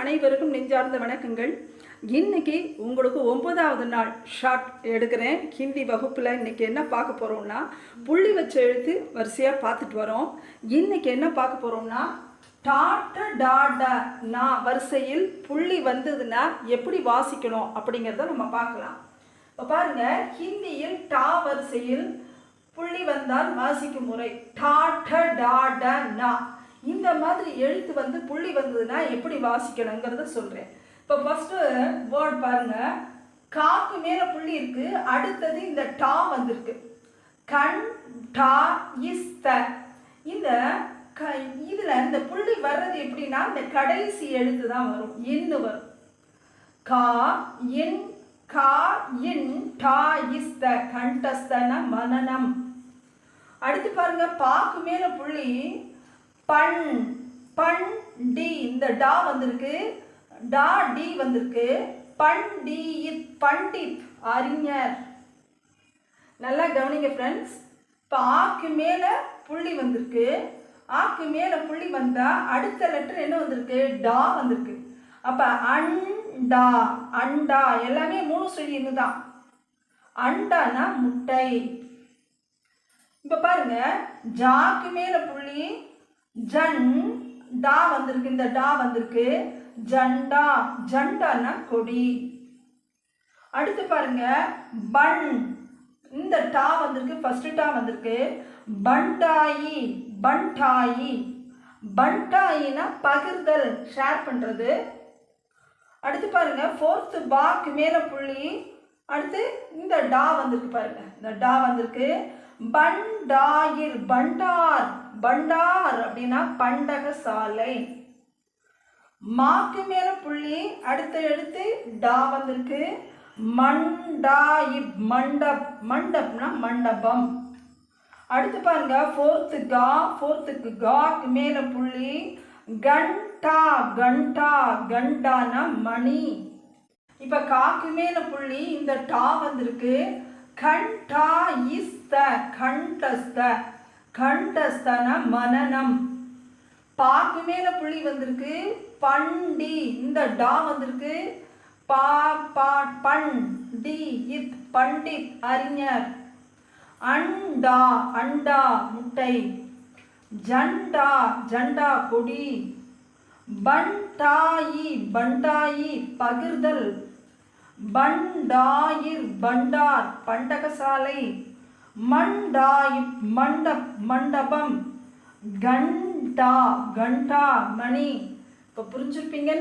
அனைவருக்கும் நெஞ்சார்ந்த வணக்கங்கள். இன்னைக்கு உங்களுக்கு ஒன்பதாவது நாள் ஷார்ட் எடுக்கிறேன். ஹிந்தி வகுப்பில் இன்னைக்கு என்ன பார்க்க போகிறோம்னா புள்ளி வச்ச எழுத்து வரிசையாக பார்த்துட்டு வரோம். இன்னைக்கு என்ன பார்க்க போகிறோம்னா டாட்ட டாட நா வரிசையில் புள்ளி வந்ததுன்னா எப்படி வாசிக்கணும் அப்படிங்கிறத நம்ம பார்க்கலாம். இப்போ பாருங்க ஹிந்தியில் டா வரிசையில் புள்ளி வந்தால் வாசிக்கும் முறை. டாட்ட டாட நா. இந்த மாதிரி எழுத்து வந்து புள்ளி வந்ததுன்னா எப்படி வாசிக்கணுங்கிறத சொல்கிறேன் இப்போ ஃபஸ்ட்டு வேர்ட் பாருங்கள் காக்கு மேலே புள்ளி இருக்குது அடுத்தது இந்த டா வந்திருக்கு. கண் டா இஸ் த. இந்த க இதில் இந்த புள்ளி வர்றது எப்படின்னா இந்த கடைசி எழுத்து தான் வரும் இன்னு வரும். கா என் கா இன் டா இஸ் த. கண்டஸ்தன மனநம். அடுத்து பாருங்க பாக்கு மேல புள்ளி பண் பண் டி. இந்த டா வந்திருக்கு. டா டி வந்திருக்கு. பண்டித் பண்டித் அறிஞர். நல்லா கவனிங்க ஃப்ரெண்ட்ஸ் இப்போ ஆக்கு மேலே புள்ளி வந்திருக்கு. ஆக்கு மேலே புள்ளி வந்தால் அடுத்த லெட்டர் என்ன வந்திருக்கு? டா வந்திருக்கு. அப்போ அண்டா அண்டா. எல்லாமே மூணு சொல்லி தான். அண்டானா முட்டை. இப்போ பாருங்க ஜாக்கு மேலே புள்ளி ஜன் டா வந்திருக்கு இந்த டா வந்திருக்கு. ஜண்டா ஜண்டானா கொடி. அடுத்து பாருங்க பன். இந்த டா வந்திருக்கு ஃபர்ஸ்ட் டா வந்திருக்கு. பண்டாயி பண்டாயி. பண்டாயினா பகிர்தல் ஷேர் பண்ணுறது அடுத்து பாருங்க ஃபோர்த்து பாக்கு மேலே புள்ளி. அடுத்து இந்த டா வந்திருக்கு பாருங்க இந்த டா வந்திருக்கு. பண்டாயிர் பண்டார். பண்டார் அப்படின்னா பண்டக சாலை. மாக்கு மேல புள்ளி அடுத்த எழுத்து டா வந்திருக்கு. மண்டாயிப் மண்டப் மண்டப்னா மண்டபம். அடுத்து பாருங்க ஃபோர்த்து கா ஃபோர்த்துக்கு காக்கு மேல புள்ளி கண்டா கண்டா கண்டானா மணி. இப்ப காக்கு மேல புள்ளி இந்த டா வந்திருக்கு. கண்டா இஸ்த கண்டஸ்த. கண்டஸ்தன மனனம். பாக்கு மேல புள்ளி வந்திருக்கு. பண்டி இந்த டா வந்திருக்கு. பா பா பண் டி இத் பண்டித் அறிஞர். அண்டா அண்டா முட்டை. ஜண்டா ஜண்டா கொடி. பண்டாயி பண்டாயி பகிர்தல். பண்டாயிர் பண்டார் பண்டகசாலை. மண்டாயிப் மண்டப் மண்டபம். கண்டா கண்டா மணி. இப்போ புரிஞ்சிருப்பீங்க